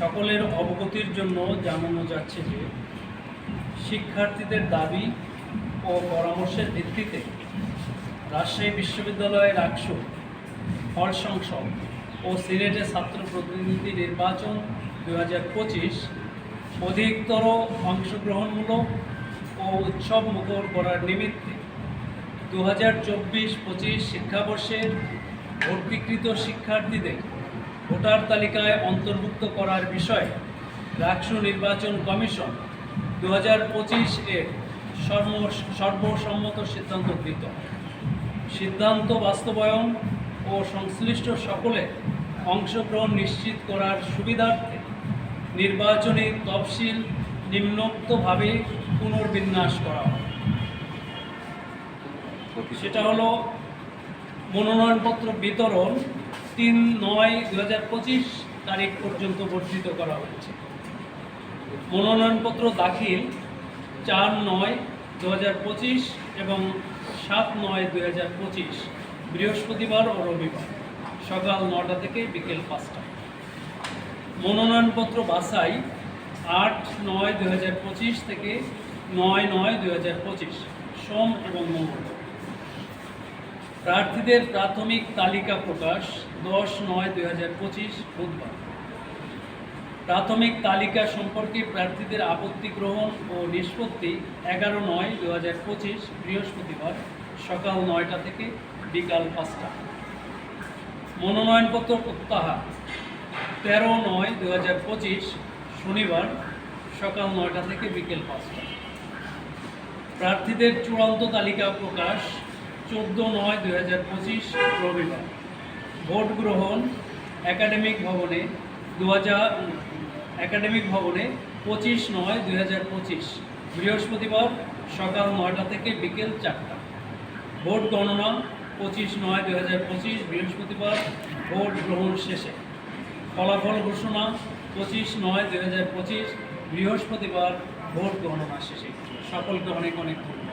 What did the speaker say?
সকলের অবগতির জন্য জানানো যাচ্ছে যে শিক্ষার্থীদের দাবি ও পরামর্শের ভিত্তিতে রাজশাহী বিশ্ববিদ্যালয়ের একশো হল সংসদ ও সিলেটের ছাত্র প্রতিনিধি নির্বাচন দু হাজার পঁচিশ অধিকতর অংশগ্রহণমূলক ও উৎসব মুখর করার নিমিত্তে দু হাজার চব্বিশ পঁচিশ শিক্ষাবর্ষের ভর্তিকৃত শিক্ষার্থীদের ভোটার তালিকায় অন্তর্ভুক্ত করার বিষয়ে রাষ্ট্র নির্বাচন কমিশন দু হাজার পঁচিশ এর সর্ব, সর্বসম্মত সিদ্ধান্ত গৃহীত। সিদ্ধান্ত বাস্তবায়ন ও সংশ্লিষ্ট সকলে অংশগ্রহণ নিশ্চিত করার সুবিধার্থে নির্বাচনী তফসিল নিম্নোক্তভাবে পুনর্বিন্যাস করা হয়। সেটা হলো মনোনয়নপত্র বিতরণ তিন নয় দু হাজার পঁচিশ তারিখ পর্যন্ত বর্ধিত করা হয়েছে। মনোনয়নপত্র দাখিল চার নয় দু হাজার পঁচিশ এবং সাত নয় দু হাজার পঁচিশ, বৃহস্পতিবার ও রবিবার, সকাল নটা থেকে বিকেল পাঁচটা। মনোনয়নপত্র বাছাই আট নয় দু হাজার পঁচিশ থেকে নয় নয় দু হাজার পঁচিশ, সোম এবং মঙ্গল প্রার্থীদের প্রাথমিক তালিকা প্রকাশ দশ নয় দুই হাজার পঁচিশ বুধবার। প্রাথমিক তালিকা সম্পর্কে প্রার্থীদের আপত্তি গ্রহণ ও নিষ্পত্তি এগারো নয় দু হাজার পঁচিশ বৃহস্পতিবার সকাল নয়টা থেকে বিকাল পাঁচটা। মনোনয়নপত্র প্রত্যাহার। তেরো নয় দু হাজার পঁচিশ শনিবার সকাল নয়টা থেকে বিকেল পাঁচটা। প্রার্থীদের চূড়ান্ত তালিকা প্রকাশ চোদ্দ নয় দুই হাজার পঁচিশ রবিবার। ভোট গ্রহণ একাডেমিক ভবনে দু হাজার একাডেমিক ভবনে পঁচিশ নয় দুই হাজার পঁচিশ। বৃহস্পতিবার সকাল নয়টা থেকে বিকেল চারটা। ভোট গণনা পঁচিশ নয় দুই হাজার পঁচিশ, বৃহস্পতিবার ভোট গ্রহণ শেষে। ফলাফল ঘোষণা পঁচিশ নয় দুই হাজার পঁচিশ, বৃহস্পতিবার ভোট গণনা শেষে। সকলকে অনেক অনেক ধন্যবাদ।